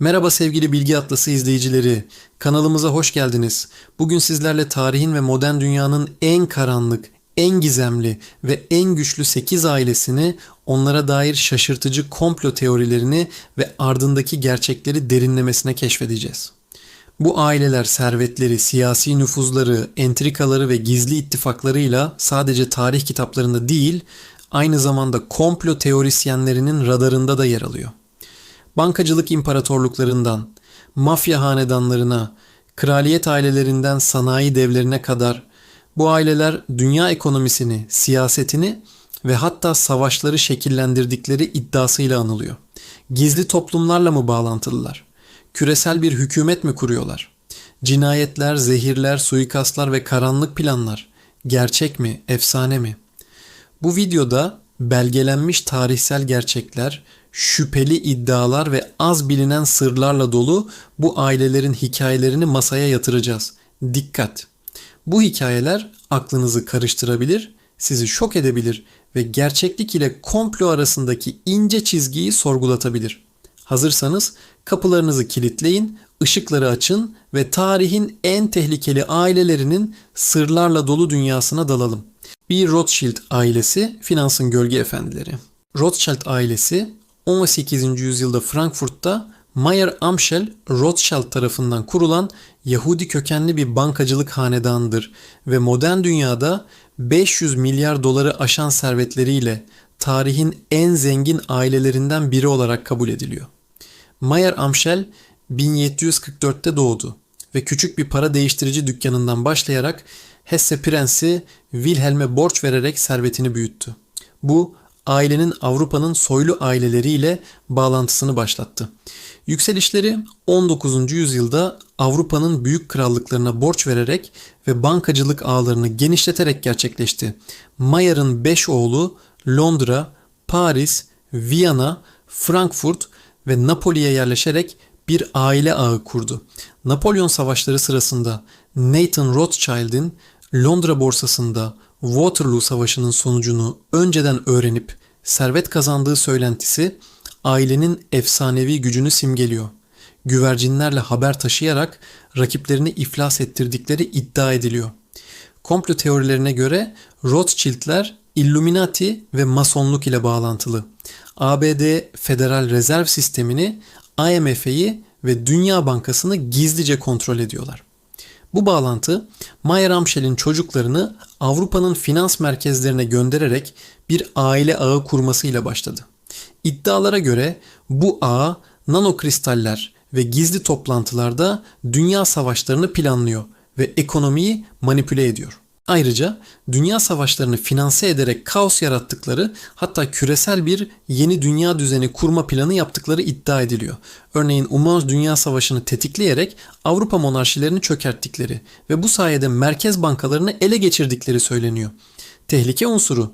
Merhaba sevgili Bilgi Atlası izleyicileri. Kanalımıza hoş geldiniz. Bugün sizlerle tarihin ve modern dünyanın en karanlık, en gizemli ve en güçlü 8 ailesini, onlara dair şaşırtıcı komplo teorilerini ve ardındaki gerçekleri derinlemesine keşfedeceğiz. Bu aileler servetleri, siyasi nüfuzları, entrikaları ve gizli ittifaklarıyla sadece tarih kitaplarında değil, aynı zamanda komplo teorisyenlerinin radarında da yer alıyor bankacılık imparatorluklarından, mafya hanedanlarına, kraliyet ailelerinden sanayi devlerine kadar bu aileler dünya ekonomisini, siyasetini ve hatta savaşları şekillendirdikleri iddiasıyla anılıyor. Gizli toplumlarla mı bağlantılılar? Küresel bir hükümet mi kuruyorlar? Cinayetler, zehirler, suikastlar ve karanlık planlar gerçek mi, efsane mi? Bu videoda belgelenmiş tarihsel gerçekler, şüpheli iddialar ve az bilinen sırlarla dolu bu ailelerin hikayelerini masaya yatıracağız. Dikkat! Bu hikayeler aklınızı karıştırabilir, sizi şok edebilir ve gerçeklik ile komplo arasındaki ince çizgiyi sorgulatabilir. Hazırsanız kapılarınızı kilitleyin, ışıkları açın ve tarihin en tehlikeli ailelerinin sırlarla dolu dünyasına dalalım. Bir Rothschild ailesi, finansın gölge efendileri. Rothschild ailesi 18. yüzyılda Frankfurt'ta Mayer Amschel Rothschild tarafından kurulan Yahudi kökenli bir bankacılık hanedanıdır ve modern dünyada 500 milyar doları aşan servetleriyle tarihin en zengin ailelerinden biri olarak kabul ediliyor. Mayer Amschel 1744'te doğdu ve küçük bir para değiştirici dükkanından başlayarak Hesse Prensi Wilhelm'e borç vererek servetini büyüttü. Bu ailenin Avrupa'nın soylu aileleriyle bağlantısını başlattı. Yükselişleri 19. yüzyılda Avrupa'nın büyük krallıklarına borç vererek ve bankacılık ağlarını genişleterek gerçekleşti. Mayer'ın 5 oğlu Londra, Paris, Viyana, Frankfurt ve Napoli'ye yerleşerek bir aile ağı kurdu. Napolyon savaşları sırasında Nathan Rothschild'in Londra borsasında Waterloo Savaşı'nın sonucunu önceden öğrenip servet kazandığı söylentisi ailenin efsanevi gücünü simgeliyor. Güvercinlerle haber taşıyarak rakiplerini iflas ettirdikleri iddia ediliyor. Komplo teorilerine göre Rothschild'ler Illuminati ve Masonluk ile bağlantılı. ABD Federal Rezerv Sistemi'ni, IMF'yi ve Dünya Bankası'nı gizlice kontrol ediyorlar. Bu bağlantı Mayer Amschel'in çocuklarını Avrupa'nın finans merkezlerine göndererek bir aile ağı kurmasıyla başladı. İddialara göre bu ağ nanokristaller ve gizli toplantılarda dünya savaşlarını planlıyor ve ekonomiyi manipüle ediyor. Ayrıca dünya savaşlarını finanse ederek kaos yarattıkları hatta küresel bir yeni dünya düzeni kurma planı yaptıkları iddia ediliyor. Örneğin Umaz Dünya Savaşı'nı tetikleyerek Avrupa monarşilerini çökerttikleri ve bu sayede merkez bankalarını ele geçirdikleri söyleniyor. Tehlike unsuru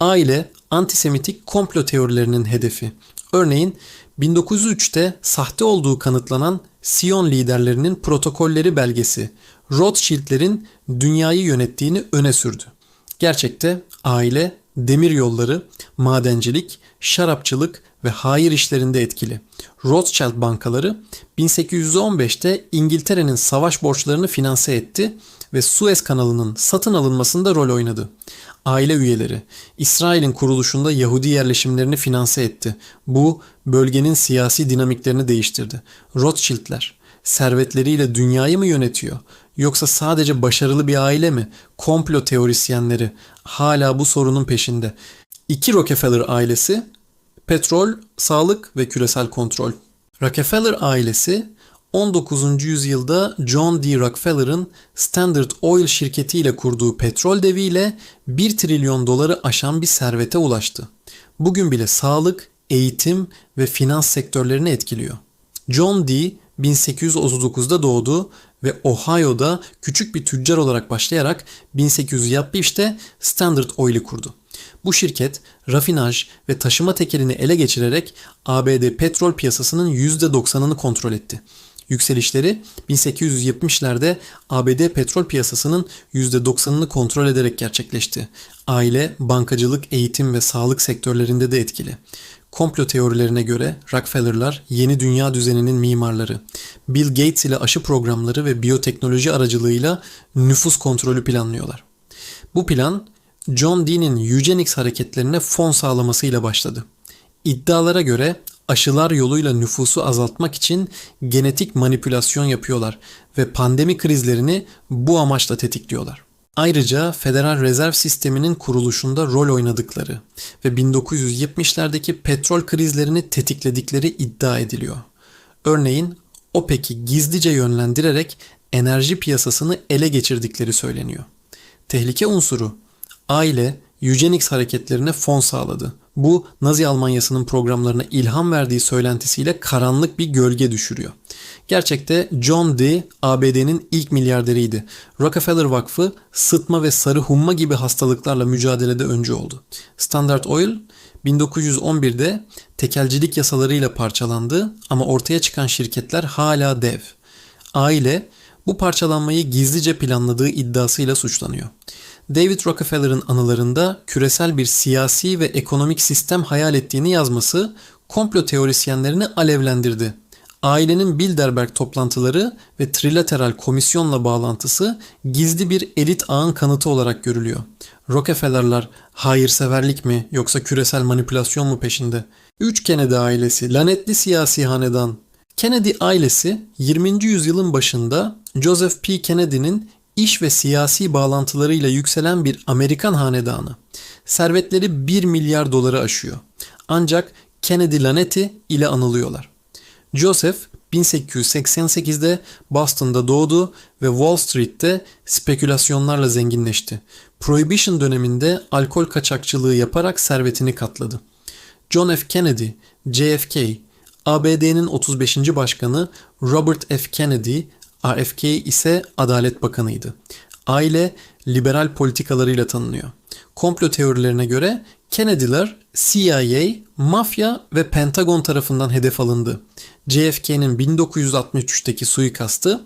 aile antisemitik komplo teorilerinin hedefi. Örneğin 1903'te sahte olduğu kanıtlanan Sion liderlerinin protokolleri belgesi Rothschild'lerin dünyayı yönettiğini öne sürdü. Gerçekte aile, demir yolları, madencilik, şarapçılık ve hayır işlerinde etkili. Rothschild bankaları 1815'te İngiltere'nin savaş borçlarını finanse etti ve Suez kanalının satın alınmasında rol oynadı. Aile üyeleri İsrail'in kuruluşunda Yahudi yerleşimlerini finanse etti. Bu bölgenin siyasi dinamiklerini değiştirdi. Rothschild'ler servetleriyle dünyayı mı yönetiyor? Yoksa sadece başarılı bir aile mi? Komplo teorisyenleri hala bu sorunun peşinde. İki Rockefeller ailesi petrol, sağlık ve küresel kontrol. Rockefeller ailesi 19. yüzyılda John D. Rockefeller'ın Standard Oil şirketiyle kurduğu petrol deviyle 1 trilyon doları aşan bir servete ulaştı. Bugün bile sağlık, eğitim ve finans sektörlerini etkiliyor. John D. 1839'da doğdu ve Ohio'da küçük bir tüccar olarak başlayarak 1870'te Standard Oil'i kurdu. Bu şirket rafinaj ve taşıma tekelini ele geçirerek ABD petrol piyasasının %90'ını kontrol etti. Yükselişleri 1870'lerde ABD petrol piyasasının %90'ını kontrol ederek gerçekleşti. Aile, bankacılık, eğitim ve sağlık sektörlerinde de etkili. Komplo teorilerine göre Rockefeller'lar yeni dünya düzeninin mimarları. Bill Gates ile aşı programları ve biyoteknoloji aracılığıyla nüfus kontrolü planlıyorlar. Bu plan John Dee'nin eugenics hareketlerine fon sağlamasıyla başladı. İddialara göre aşılar yoluyla nüfusu azaltmak için genetik manipülasyon yapıyorlar ve pandemi krizlerini bu amaçla tetikliyorlar. Ayrıca Federal Rezerv Sistemi'nin kuruluşunda rol oynadıkları ve 1970'lerdeki petrol krizlerini tetikledikleri iddia ediliyor. Örneğin OPEC'i gizlice yönlendirerek enerji piyasasını ele geçirdikleri söyleniyor. Tehlike unsuru aile eugenics hareketlerine fon sağladı. Bu Nazi Almanyası'nın programlarına ilham verdiği söylentisiyle karanlık bir gölge düşürüyor. Gerçekte John Dee ABD'nin ilk milyarderiydi. Rockefeller Vakfı sıtma ve sarı humma gibi hastalıklarla mücadelede öncü oldu. Standard Oil 1911'de tekelcilik yasalarıyla parçalandı ama ortaya çıkan şirketler hala dev. Aile bu parçalanmayı gizlice planladığı iddiasıyla suçlanıyor. David Rockefeller'ın anılarında küresel bir siyasi ve ekonomik sistem hayal ettiğini yazması komplo teorisyenlerini alevlendirdi. Ailenin Bilderberg toplantıları ve trilateral komisyonla bağlantısı gizli bir elit ağın kanıtı olarak görülüyor. Rockefeller'lar hayırseverlik mi yoksa küresel manipülasyon mu peşinde? Üç Kennedy ailesi, lanetli siyasi hanedan. Kennedy ailesi 20. yüzyılın başında Joseph P. Kennedy'nin iş ve siyasi bağlantılarıyla yükselen bir Amerikan hanedanı. Servetleri 1 milyar doları aşıyor. Ancak Kennedy laneti ile anılıyorlar. Joseph 1888'de Boston'da doğdu ve Wall Street'te spekülasyonlarla zenginleşti. Prohibition döneminde alkol kaçakçılığı yaparak servetini katladı. John F. Kennedy, JFK, ABD'nin 35. başkanı Robert F. Kennedy, RFK ise Adalet Bakanıydı. Aile liberal politikalarıyla tanınıyor. Komplo teorilerine göre Kennedy'ler CIA, mafya ve Pentagon tarafından hedef alındı. JFK'nin 1963'teki suikastı,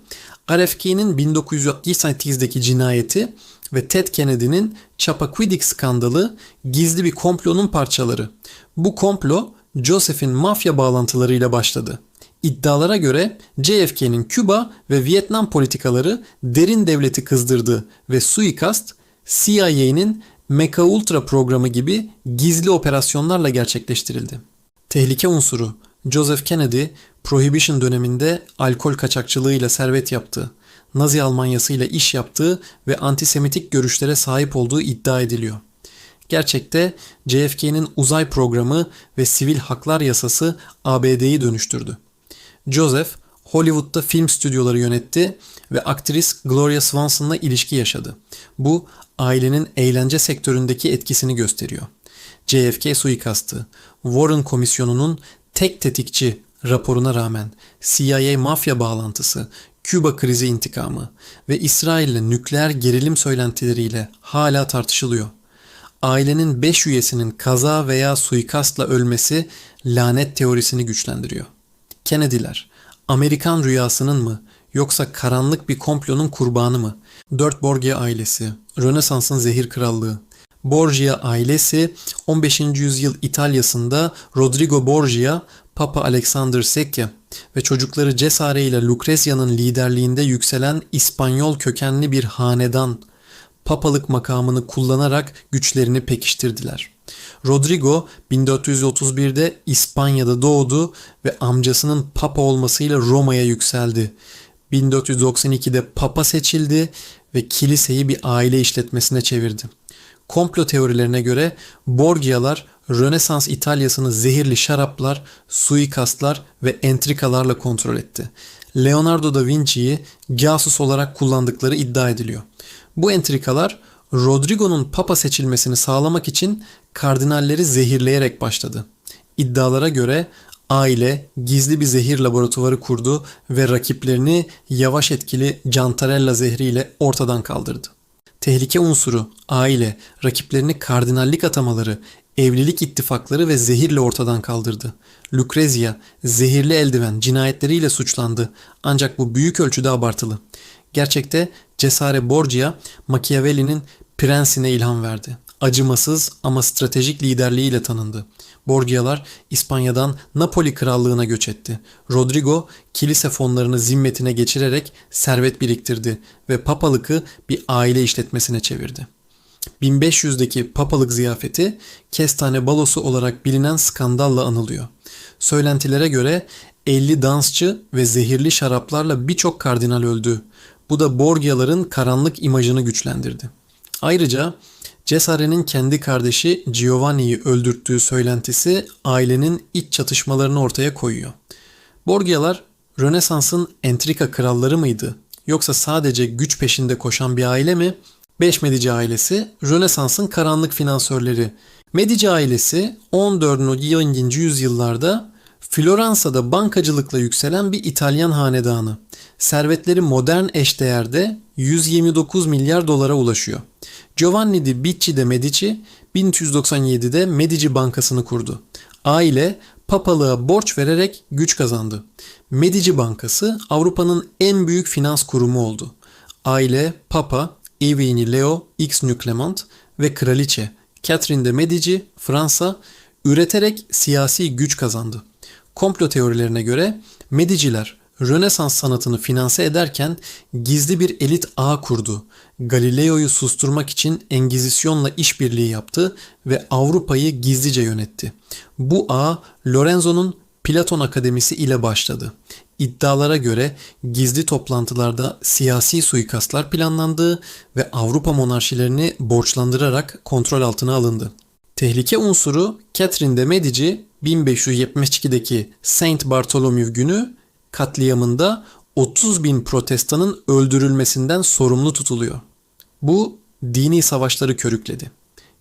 RFK'nin 1968'deki cinayeti ve Ted Kennedy'nin Chappaquiddick skandalı gizli bir komplonun parçaları. Bu komplo Joseph'in mafya bağlantılarıyla başladı. İddialara göre JFK'nin Küba ve Vietnam politikaları derin devleti kızdırdı ve suikast CIA'nin Mecha Ultra programı gibi gizli operasyonlarla gerçekleştirildi. Tehlike unsuru Joseph Kennedy Prohibition döneminde alkol kaçakçılığıyla servet yaptı. Nazi Almanyası ile iş yaptığı ve antisemitik görüşlere sahip olduğu iddia ediliyor. Gerçekte JFK'nin uzay programı ve sivil haklar yasası ABD'yi dönüştürdü. Joseph Hollywood'da film stüdyoları yönetti ve aktris Gloria Swanson'la ilişki yaşadı. Bu ailenin eğlence sektöründeki etkisini gösteriyor. JFK suikastı, Warren Komisyonu'nun tek tetikçi raporuna rağmen CIA mafya bağlantısı, Küba krizi intikamı ve İsrail'le nükleer gerilim söylentileriyle hala tartışılıyor. Ailenin 5 üyesinin kaza veya suikastla ölmesi lanet teorisini güçlendiriyor. Kennedy'ler Amerikan rüyasının mı yoksa karanlık bir komplonun kurbanı mı? Dört Borgia ailesi, Rönesans'ın zehir krallığı. Borgia ailesi 15. yüzyıl İtalya'sında Rodrigo Borgia, Papa Alexander Secchi ve çocukları Cesare Lucrezia'nın liderliğinde yükselen İspanyol kökenli bir hanedan papalık makamını kullanarak güçlerini pekiştirdiler. Rodrigo 1431'de İspanya'da doğdu ve amcasının papa olmasıyla Roma'ya yükseldi. 1492'de papa seçildi ve kiliseyi bir aile işletmesine çevirdi. Komplo teorilerine göre Borgialar Rönesans İtalya'sını zehirli şaraplar, suikastlar ve entrikalarla kontrol etti. Leonardo da Vinci'yi casus olarak kullandıkları iddia ediliyor. Bu entrikalar Rodrigo'nun papa seçilmesini sağlamak için kardinalleri zehirleyerek başladı. İddialara göre aile gizli bir zehir laboratuvarı kurdu ve rakiplerini yavaş etkili cantarella zehriyle ortadan kaldırdı. Tehlike unsuru, aile, rakiplerini kardinallik atamaları, evlilik ittifakları ve zehirle ortadan kaldırdı. Lucrezia, zehirli eldiven cinayetleriyle suçlandı ancak bu büyük ölçüde abartılı. Gerçekte Cesare Borgia, Machiavelli'nin Prensine ilham verdi. acımasız ama stratejik liderliğiyle tanındı. Borgia'lar İspanya'dan Napoli krallığına göç etti. Rodrigo kilise fonlarını zimmetine geçirerek servet biriktirdi ve papalıkı bir aile işletmesine çevirdi. 1500'deki papalık ziyafeti kestane balosu olarak bilinen skandalla anılıyor. Söylentilere göre 50 dansçı ve zehirli şaraplarla birçok kardinal öldü. Bu da Borgia'ların karanlık imajını güçlendirdi. Ayrıca Cesare'nin kendi kardeşi Giovanni'yi öldürttüğü söylentisi ailenin iç çatışmalarını ortaya koyuyor. Borgia'lar Rönesans'ın entrika kralları mıydı? Yoksa sadece güç peşinde koşan bir aile mi? Beş Medici ailesi Rönesans'ın karanlık finansörleri. Medici ailesi 14. 17. yüzyıllarda Floransa'da bankacılıkla yükselen bir İtalyan hanedanı. Servetleri modern eşdeğerde 129 milyar dolara ulaşıyor. Giovanni di Bicci de Medici 1397'de Medici Bankası'nı kurdu. Aile papalığa borç vererek güç kazandı. Medici Bankası Avrupa'nın en büyük finans kurumu oldu. Aile, Papa, Evini Leo X Nüklement ve Kraliçe Catherine de Medici Fransa üreterek siyasi güç kazandı. Komplo teorilerine göre Mediciler Rönesans sanatını finanse ederken gizli bir elit ağ kurdu. Galileo'yu susturmak için Engizisyon'la işbirliği yaptı ve Avrupa'yı gizlice yönetti. Bu ağ Lorenzo'nun Platon Akademisi ile başladı. İddialara göre gizli toplantılarda siyasi suikastlar planlandığı ve Avrupa monarşilerini borçlandırarak kontrol altına alındı. Tehlike unsuru Catherine de Medici 1572'deki Saint Bartholomew günü katliamında 30 bin protestanın öldürülmesinden sorumlu tutuluyor. Bu dini savaşları körükledi.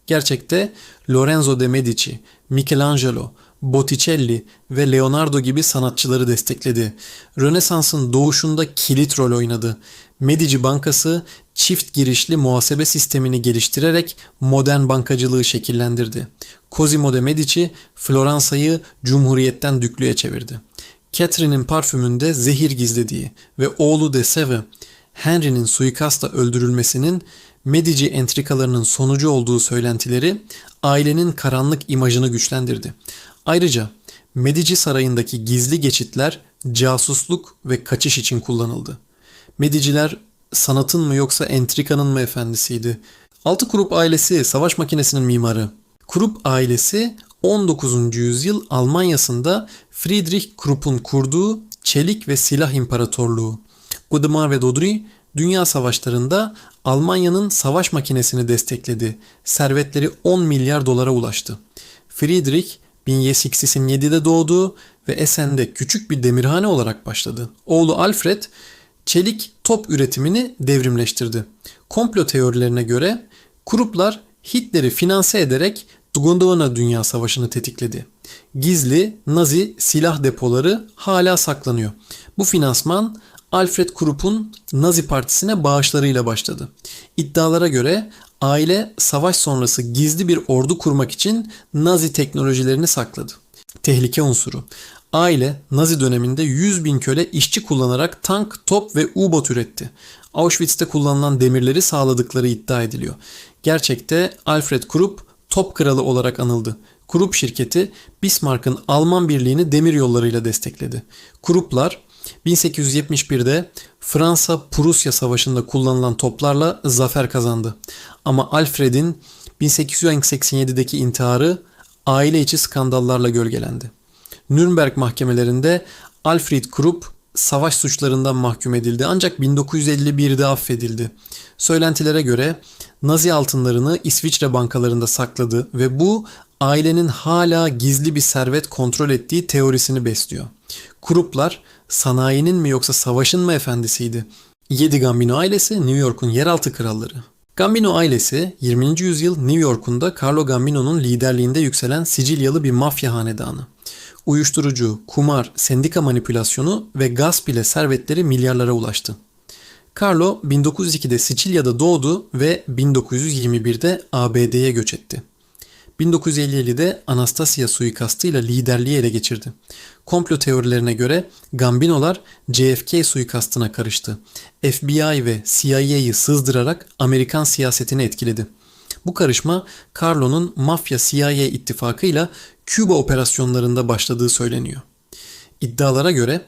Gerçekte Lorenzo de Medici, Michelangelo, Botticelli ve Leonardo gibi sanatçıları destekledi. Rönesans'ın doğuşunda kilit rol oynadı. Medici Bankası çift girişli muhasebe sistemini geliştirerek modern bankacılığı şekillendirdi. Cosimo de Medici Floransa'yı cumhuriyetten düklüğe çevirdi. Catherine'in parfümünde zehir gizlediği ve oğlu de Seve, Henry'nin suikastla öldürülmesinin Medici entrikalarının sonucu olduğu söylentileri ailenin karanlık imajını güçlendirdi. Ayrıca Medici sarayındaki gizli geçitler casusluk ve kaçış için kullanıldı. Mediciler sanatın mı yoksa entrikanın mı efendisiydi? Altı Krupp ailesi savaş makinesinin mimarı. Krupp ailesi 19. yüzyıl Almanya'sında Friedrich Krupp'un kurduğu çelik ve silah imparatorluğu. Audemars ve Daudry dünya savaşlarında Almanya'nın savaş makinesini destekledi. Servetleri 10 milyar dolara ulaştı. Friedrich 1787'de doğdu ve Essen'de küçük bir demirhane olarak başladı. Oğlu Alfred çelik top üretimini devrimleştirdi. Komplo teorilerine göre Krupp'lar Hitler'i finanse ederek Dugondovana Dünya Savaşı'nı tetikledi. Gizli Nazi silah depoları hala saklanıyor. Bu finansman Alfred Krupp'un Nazi Partisi'ne bağışlarıyla başladı. İddialara göre aile savaş sonrası gizli bir ordu kurmak için Nazi teknolojilerini sakladı. Tehlike unsuru. Aile Nazi döneminde 100 bin köle işçi kullanarak tank, top ve U-bot üretti. Auschwitz'te kullanılan demirleri sağladıkları iddia ediliyor. Gerçekte Alfred Krupp top kralı olarak anıldı. Krupp şirketi Bismarck'ın Alman birliğini demir yollarıyla destekledi. Krupp'lar 1871'de Fransa-Prusya Savaşı'nda kullanılan toplarla zafer kazandı. Ama Alfred'in 1887'deki intiharı aile içi skandallarla gölgelendi. Nürnberg mahkemelerinde Alfred Krupp savaş suçlarından mahkum edildi ancak 1951'de affedildi. Söylentilere göre Nazi altınlarını İsviçre bankalarında sakladı ve bu ailenin hala gizli bir servet kontrol ettiği teorisini besliyor. Krupplar sanayinin mi yoksa savaşın mı efendisiydi? 7 Gambino ailesi New York'un yeraltı kralları. Gambino ailesi 20. yüzyıl New York'unda Carlo Gambino'nun liderliğinde yükselen Sicilyalı bir mafya hanedanı. Uyuşturucu, kumar, sendika manipülasyonu ve gasp ile servetleri milyarlara ulaştı. Carlo 1902'de Sicilya'da doğdu ve 1921'de ABD'ye göç etti. 1957'de Anastasia suikastıyla liderliği ele geçirdi. Komplo teorilerine göre Gambinolar JFK suikastına karıştı. FBI ve CIA'yı sızdırarak Amerikan siyasetini etkiledi. Bu karışma Carlo'nun mafya CIA ittifakıyla Küba operasyonlarında başladığı söyleniyor. İddialara göre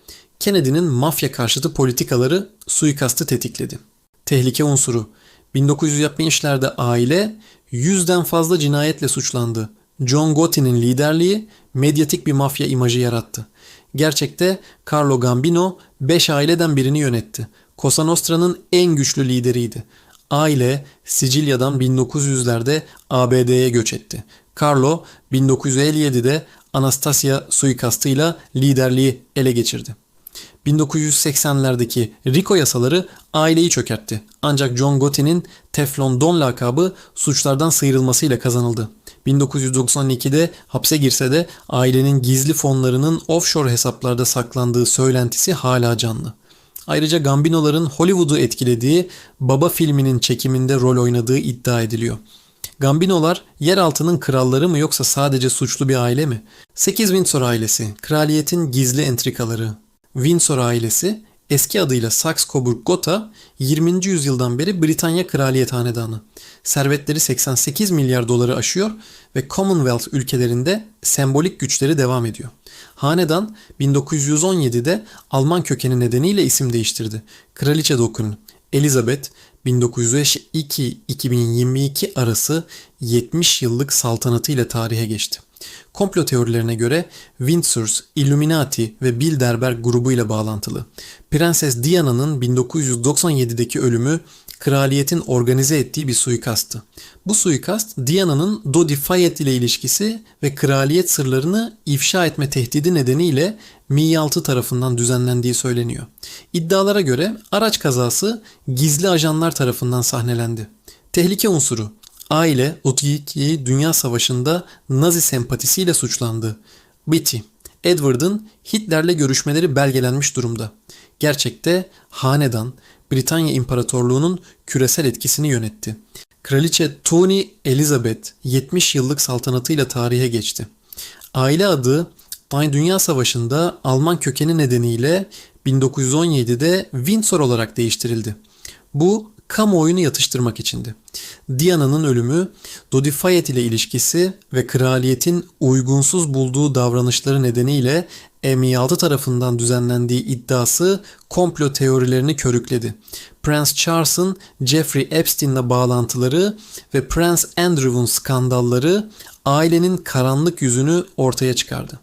Kennedy'nin mafya karşıtı politikaları suikastı tetikledi. Tehlike unsuru 1970'lerde aile yüzden fazla cinayetle suçlandı. John Gotti'nin liderliği medyatik bir mafya imajı yarattı. Gerçekte Carlo Gambino 5 aileden birini yönetti. Cosa Nostra'nın en güçlü lideriydi. Aile Sicilya'dan 1900'lerde ABD'ye göç etti. Carlo 1957'de Anastasia suikastıyla liderliği ele geçirdi. 1980'lerdeki RICO yasaları aileyi çökertti. Ancak John Gotti'nin Teflon Don lakabı suçlardan sıyrılmasıyla kazanıldı. 1992'de hapse girse de ailenin gizli fonlarının offshore hesaplarda saklandığı söylentisi hala canlı. Ayrıca Gambino'ların Hollywood'u etkilediği Baba filminin çekiminde rol oynadığı iddia ediliyor. Gambinolar yeraltının kralları mı yoksa sadece suçlu bir aile mi? 8 Windsor ailesi, kraliyetin gizli entrikaları. Windsor ailesi eski adıyla Saxe-Coburg-Gotha 20. yüzyıldan beri Britanya Kraliyet Hanedanı. Servetleri 88 milyar doları aşıyor ve Commonwealth ülkelerinde sembolik güçleri devam ediyor. Hanedan 1917'de Alman kökeni nedeniyle isim değiştirdi. Kraliçe Dokun Elizabeth 1902-2022 arası 70 yıllık saltanatıyla tarihe geçti. Komplo teorilerine göre Windsors, Illuminati ve Bilderberg grubuyla bağlantılı. Prenses Diana'nın 1997'deki ölümü kraliyetin organize ettiği bir suikasttı. Bu suikast Diana'nın Dodi Fayed ile ilişkisi ve kraliyet sırlarını ifşa etme tehdidi nedeniyle Mi-6 tarafından düzenlendiği söyleniyor. İddialara göre araç kazası gizli ajanlar tarafından sahnelendi. Tehlike unsuru Aile 32 Dünya Savaşı'nda Nazi sempatisiyle suçlandı. Betty, Edward'ın Hitler'le görüşmeleri belgelenmiş durumda. Gerçekte hanedan Britanya İmparatorluğu'nun küresel etkisini yönetti. Kraliçe Tony Elizabeth 70 yıllık saltanatıyla tarihe geçti. Aile adı Dünya Savaşı'nda Alman kökeni nedeniyle 1917'de Windsor olarak değiştirildi. Bu kamuoyunu yatıştırmak içindi. Diana'nın ölümü, Dodi Fayed ile ilişkisi ve kraliyetin uygunsuz bulduğu davranışları nedeniyle MI6 tarafından düzenlendiği iddiası komplo teorilerini körükledi. Prince Charles'ın Jeffrey Epstein'le bağlantıları ve Prince Andrew'un skandalları ailenin karanlık yüzünü ortaya çıkardı.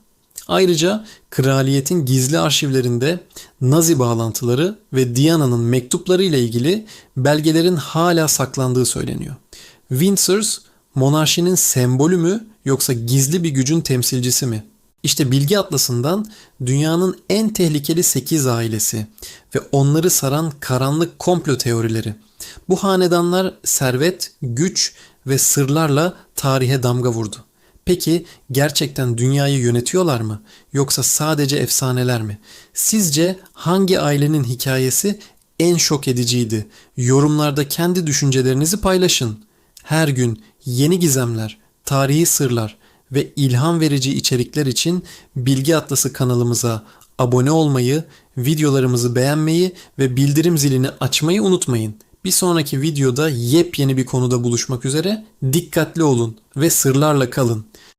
Ayrıca kraliyetin gizli arşivlerinde Nazi bağlantıları ve Diana'nın mektupları ile ilgili belgelerin hala saklandığı söyleniyor. Windsors monarşinin sembolü mü yoksa gizli bir gücün temsilcisi mi? İşte bilgi atlasından dünyanın en tehlikeli 8 ailesi ve onları saran karanlık komplo teorileri. Bu hanedanlar servet, güç ve sırlarla tarihe damga vurdu. Peki gerçekten dünyayı yönetiyorlar mı yoksa sadece efsaneler mi? Sizce hangi ailenin hikayesi en şok ediciydi? Yorumlarda kendi düşüncelerinizi paylaşın. Her gün yeni gizemler, tarihi sırlar ve ilham verici içerikler için Bilgi Atlası kanalımıza abone olmayı, videolarımızı beğenmeyi ve bildirim zilini açmayı unutmayın. Bir sonraki videoda yepyeni bir konuda buluşmak üzere dikkatli olun ve sırlarla kalın.